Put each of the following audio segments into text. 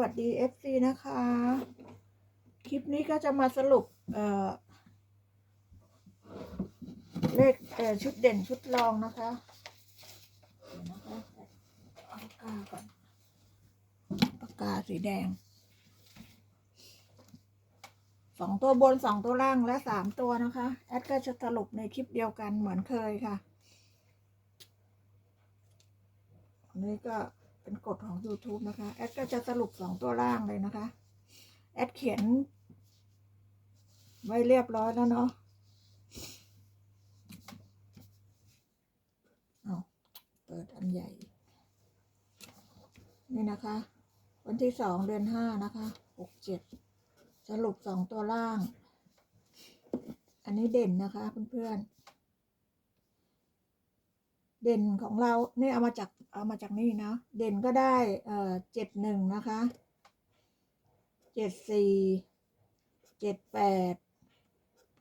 วัสดี FC นะคะ คลิปนี้ก็จะมาสรุปเอ่อเลขเอ่อชุดเด่นชุดรองนะคะเดี๋ยวนะคะอาปากกาก่อนปากกาสีแดงสองตัวบนสองตัวล่างและสามตัวนะคะ แอดก็จะสรุปในคลิปเดียวกันเหมือนเคยค่ะนนี้ก็ เป็นกฎของ YouTube นะคะ แอดก็จะสรุปสองตัวล่างเลยนะคะ แอดเขียน ไว้เรียบร้อยแล้วเนาะเอาเปิดอันใหญ่ นี่นะคะ วันที่สองเดือนห้านะคะหกเจ็ดสรุปสองตัวล่าง อันนี้เด่นนะคะเพื่อนๆ เด่นของเราเนี่ยเอามาจากเอามาจากนี่นะ เด่นก็ได้เอ่อเจ็ดหนึ่งนะคะเจ็ดสี่เจ็ดแปด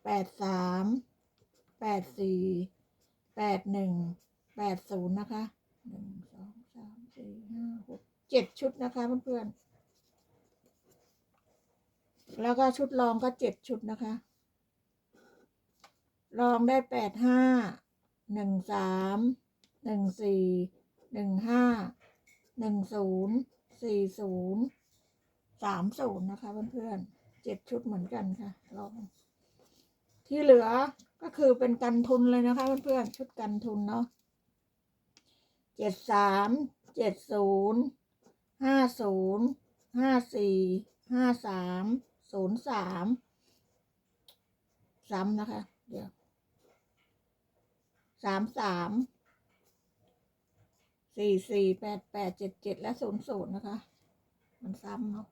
แปดสามแปดสี่แปดหนึ่งแปดศูนย์นะคะหนึ่งสองสามสี่ห้าหกเจ็ดชุดนะคะเพื่อนๆแล้วก็ชุดรองก็เจ็ดชุดนะคะรองได้แปดห้าหนึ่งสาม หนึ่งสี่หนึ่งห้าหนึ่งศูนย์สี่ศูนย์สามศูนย์นะคะเพื่อนๆเจ็ดชุดเหมือนกันค่ะรองที่เหลือก็คือเป็นกันทุนเลยนะคะเพื่อนๆชุดกันทุนเนาะเจ็ดสามเจ็ดศูนย์ห้าศูนย์ห้าสี่ห้าสามศูนย์สามซ้ำนะคะ เดี๋ยวสามสาม สี่สี่แปดแปดเจ็ดเจ็ดและศูนย์ศูนย์นะคะ มันซ้ำเนาะ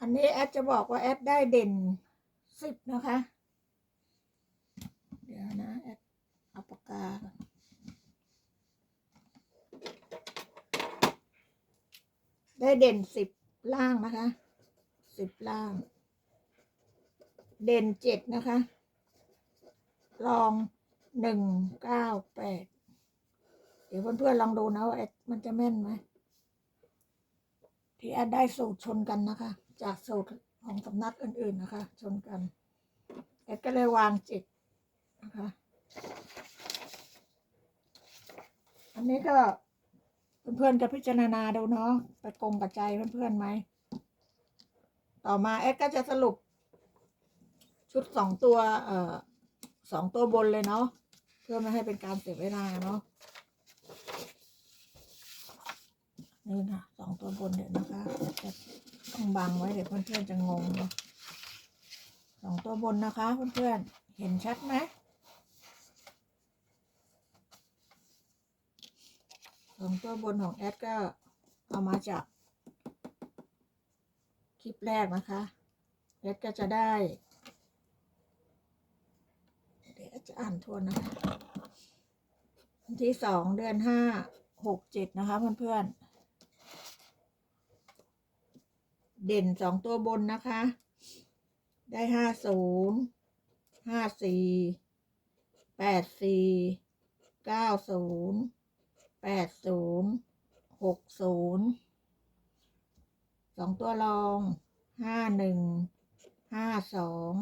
อันนี้แอดจะบอกว่าแอดได้เด่นสิบนะคะ เดี๋ยวนะแอดเอาปากกาได้เด่นสิบล่างนะคะสิบล่าง เด่นเจ็ดนะคะ ลองหนึ่งเก้าแปด เดี๋ยวเพื่อนๆลองดูนะว่าแอดมันจะแม่นไหมที่แอดได้สูตรชนกันนะคะ จากสูตรของสำนักอื่น ๆนะคะ ชนกันแอดก็เลยวางจิตนะคะ อันนี้ก็เพื่อนๆจะพิจารณาดูเนาะไปกงกับใจเพื่อนๆไหม ต่อมาแอดก็จะสรุป ชุดสองตัว เอ่อสองตัวบนเลยเนาะเพื่อไม่ให้เป็นการเสียเวลาเนาะ นี่นะสองตัวบนเดี๋ยวนะคะจะต้องบังไว้เดี๋ยวเพื่อนๆจะงงเนาะสองตัวบนนะคะเพื่อนๆเห็นชัดไหมสองตัวบนของแอดก็เอามาจากคลิปแรกนะคะแอดก็จะได้เดี๋ยวจะอ่านทวนนะคะวันที่สองเดือนห้าหกเจ็ดนะคะเพื่อนๆ เด่นสองตัวบนนะคะ ได้ห้าศูนย์ห้าสี่แปดสี่เก้าศูนย์แปดศูนย์หกศูนย์สองตัวรองห้าหนึ่งห้าสอง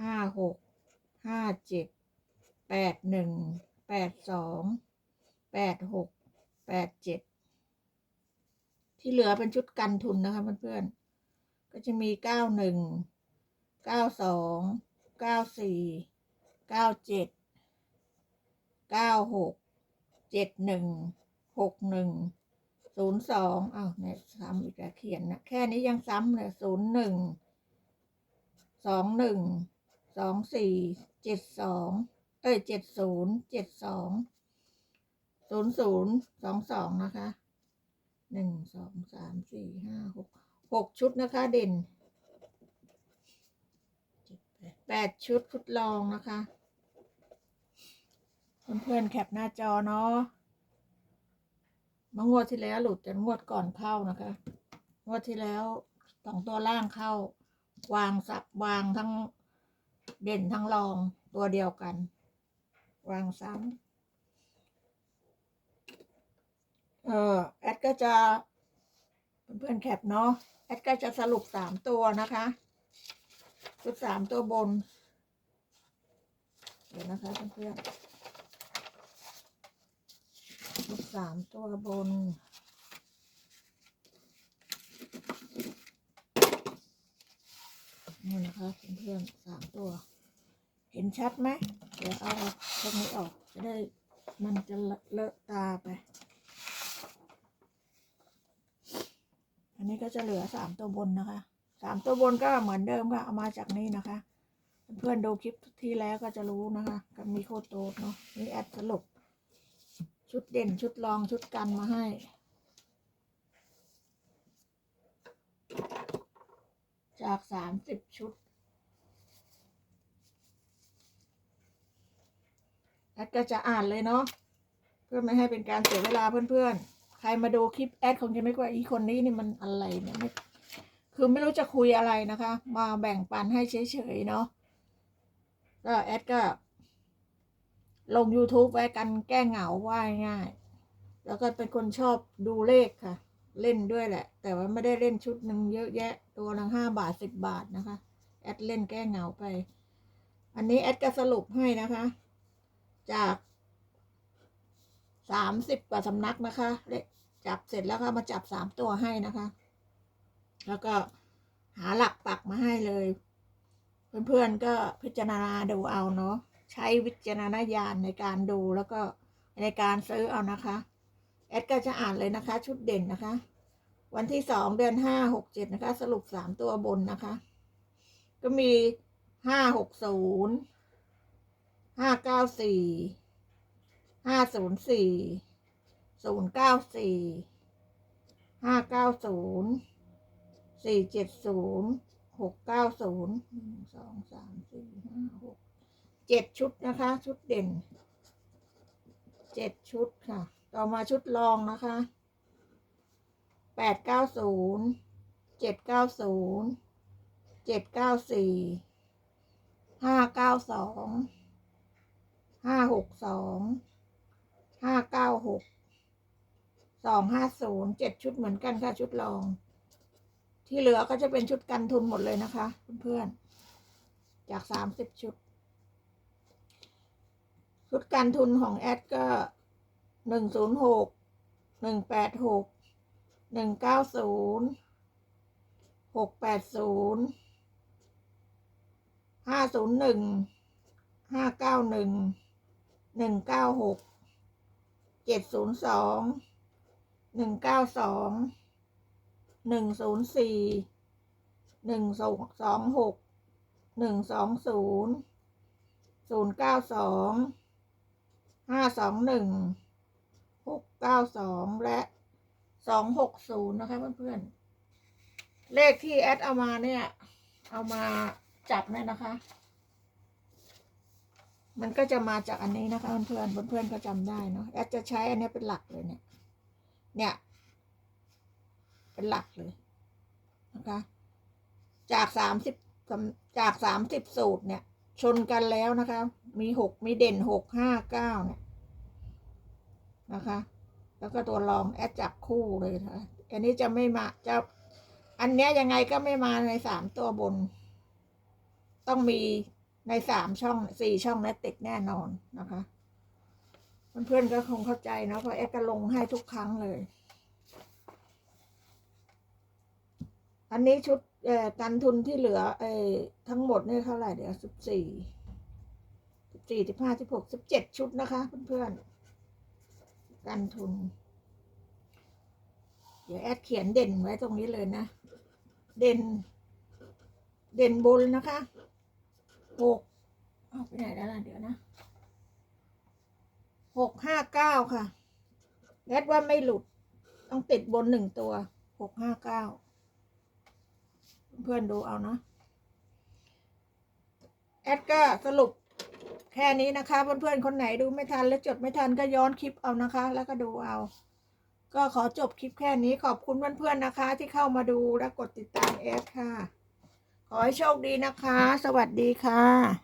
ห้าหกห้าเจ็ดแปดหนึ่งแปดสองแปดหกแปดเจ็ด ที่เหลือเป็นชุดกันทุนนะคะเพื่อนๆ ก็จะมีเก้าหนึ่ง เก้าสอง เก้าสี่ เก้าเจ็ด เก้าหก เจ็ดหนึ่ง หกหนึ่ง ศูนย์สองอ้าวเนี่ยซ้ำอีกแล้วเขียนนะแค่นี้ยังซ้ำเลยศูนย์หนึ่ง สองหนึ่ง สองสี่ เจ็ดสอง เอ้ยเจ็ดศูนย์ เจ็ดสอง ศูนย์ศูนย์ สองสองนะคะ หนึ่งสองสามสี่ห้าหกหกชุดนะคะ เด่นเจ็ดแปดแปดชุดทดลองนะคะเพื่อนๆแคปหน้าจอเนาะมางวดที่แล้วหลุดแต่งวดก่อนเข้านะคะ งวดที่แล้วสองตัวล่างเข้า วางสับวางทั้งเด่นทั้งรองตัวเดียวกัน วางซ้ำ เออแอดก็จะเพื่อนๆแคปเนาะแอดก็จะสรุปสามตัวนะคะชุดสามตัวบน เดี๋ยวนะคะเพื่อนๆชุดสามตัวบนนี่นะคะเพื่อนๆสามตัว เห็นชัดไหมเดี๋ยวเอาพวกนี้ออกจะได้มันจะเลอะตาไป นนี้ก็จะเหลือสามตัวบนนะคะสามตัวบนก็เหมือนเดิมค่ะเอามาจากนี่นะคะ เพื่อนดูคลิปที่แล้วก็จะรู้นะคะกับมีโคตรโตดเนาะนี่แอดสรุปชุดเด่นชุดรองชุดกันมาให้จากสามสิบชุดแอดก็จะอ่านเลยเนาะ เพื่อไม่ให้เป็นการเสียเวลาเพื่อนๆ ครมาดูคลิปแอดคงจะไม่กว่าอีคนนี้นี่มันอะไรเนี่ยไม่คือไม่รู้จะคุยอะไรนะคะ มาแบ่งปันให้เฉยๆเนาะก็แอดก็ ลง YouTube ไว้กันแก้เหงาว่าง่ายแล้วก็เป็นคนชอบดูเลขค่ะ เล่นด้วยแหละ แต่ว่าไม่ได้เล่นชุดหนึ่งเยอะแยะ ตัวละห้าบาทสิบบาทนะคะ แอดเล่นแก้เหงาไป อันนี้แอดก็สรุปให้นะคะ จาก สามสิบกว่าสำนักนะคะเลขจับเสร็จแล้วก็มาจับสามตัวให้นะคะ แล้วก็หาหลักปักมาให้เลย เพื่อนๆก็พิจารณาดูเอาเนาะใช้วิจารณญาณในการดูแล้วก็ในการซื้อเอานะคะแอดก็จะอ่านเลยนะคะ ชุดเด่นนะคะ วันที่สองเดือนห้าหกเจ็ดนะคะ สรุปสามตัวบนนะคะ ก็มีห้าหกศูนย์ห้าเก้าสี่ ห้าศูนย์สี่ศูนย์เก้าสี่ห้าเก้าศูนย์สี่เจ็ดศูนย์หกเก้าศูนย์หนึ่งสองสามสี่ห้าหกเจ็ดชุดนะคะ ชุดเด่นเจ็ดชุดค่ะ ต่อมาชุดรองนะคะแปดเก้าศูนย์เจ็ดเก้าศูนย์เจ็ดเก้าสี่ห้าเก้าสองห้าหกสอง ห้าเก้าหกสองห้าศูนย์เจ็ดชุดเหมือนกันค่ะชุดรอง ที่เหลือก็จะเป็นชุดกันทุนหมดเลยนะคะ เพื่อนๆ จากสามสิบชุด ชุดการทุนของแอดก็หนึ่งศูนย์หกหนึ่งแปดหกหนึ่งเก้าศูนย์หกแปดศูนย์ห้าศูนย์หนึ่งห้าเก้าหนึ่งหนึ่งเก้าหก เจ็ดศูนย์สองหนึ่งเก้าสองหนึ่งศูนย์สี่หนึ่งสองสองหกหนึ่งสองศูนย์ศูนย์เก้าสองห้าสองหนึ่งหกเก้าสองและสองหกศูนย์นะคะเพื่อนๆเลขที่แอดเอามาเนี่ย เอามาจับเนี่ยนะคะ มันก็จะมาจากอันนี้นะคะเพื่อนๆเพื่อนๆก็จำได้เนาะแอดจะใช้อันนี้เป็นหลักเลยเนี่ย เนี่ย เป็นหลักเลยนะคะ จากสามสิบจากสามสิบสูตรเนี่ย ชนกันแล้วนะคะ มีหกมีเด่นหกห้าเก้าเนี่ยนะคะ แล้วก็ตัวรองแอดจับคู่เลยนะคะอันนี้จะไม่มาจะอันเนี้ยยังไงก็ไม่มาในสามตัวบน ต้องมี ในสามช่องสี่ช่องนี้ติดแน่นอนนะคะเพื่อนๆก็คงเข้าใจเนาะเพราะแอดก็ลงให้ทุกครั้งเลย อันนี้ชุดกันทุนที่เหลือเอ่อทั้งหมดนี่เท่าไหร่เดี๋ยวสิบสี่สิบสี่สิบห้าสิบหกสิบเจ็ดชุดนะคะ เพื่อนๆกันทุน เดี๋ยวแอดเขียนเด่นไว้ตรงนี้เลยนะ เด่น เด่นบนนะคะ หกเอาไปไหนแล้วล่ะเดี๋ยวนะหกห้าเก้าค่ะแอดว่าไม่หลุด ต้องติดบนหนึ่งตัวหกห้าเก้าเพื่อนดูเอานะแอดก็สรุปแค่นี้นะคะ เพื่อนๆคนไหนดูไม่ทันและจดไม่ทันก็ย้อนคลิปเอานะคะ แล้วก็ดูเอา ก็ขอจบคลิปแค่นี้ขอบคุณเพื่อนๆนะคะ ที่เข้ามาดูและกดติดตามแอดค่ะ ขอให้โชคดีนะคะ สวัสดีค่ะ